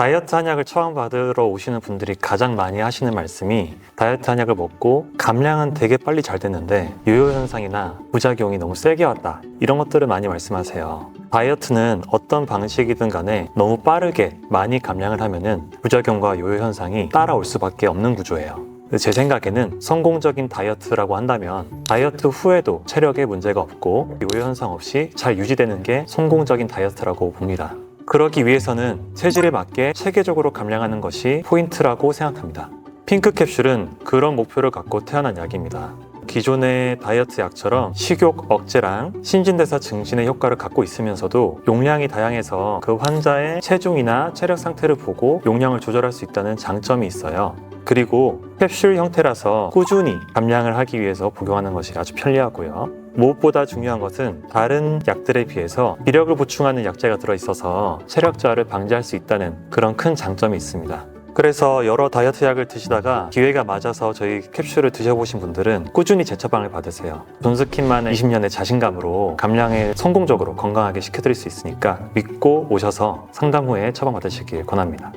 다이어트 한약을 처방받으러 오시는 분들이 가장 많이 하시는 말씀이 다이어트 한약을 먹고 감량은 되게 빨리 잘 됐는데 요요 현상이나 부작용이 너무 세게 왔다 이런 것들을 많이 말씀하세요. 다이어트는 어떤 방식이든 간에 너무 빠르게 많이 감량을 하면은 부작용과 요요 현상이 따라올 수밖에 없는 구조예요. 제 생각에는 성공적인 다이어트라고 한다면 다이어트 후에도 체력에 문제가 없고 요요 현상 없이 잘 유지되는 게 성공적인 다이어트라고 봅니다. 그러기 위해서는 체질에 맞게 체계적으로 감량하는 것이 포인트라고 생각합니다. 핑크 캡슐은 그런 목표를 갖고 태어난 약입니다. 기존의 다이어트 약처럼 식욕 억제랑 신진대사 증진의 효과를 갖고 있으면서도 용량이 다양해서 그 환자의 체중이나 체력 상태를 보고 용량을 조절할 수 있다는 장점이 있어요. 그리고 캡슐 형태라서 꾸준히 감량을 하기 위해서 복용하는 것이 아주 편리하고요. 무엇보다 중요한 것은 다른 약들에 비해서 기력을 보충하는 약재가 들어있어서 체력 저하를 방지할 수 있다는 그런 큰 장점이 있습니다. 그래서 여러 다이어트 약을 드시다가 기회가 맞아서 저희 캡슐을 드셔보신 분들은 꾸준히 재처방을 받으세요. 존스킨만의 20년의 자신감으로 감량에 성공적으로 건강하게 시켜드릴 수 있으니까 믿고 오셔서 상담 후에 처방 받으시길 권합니다.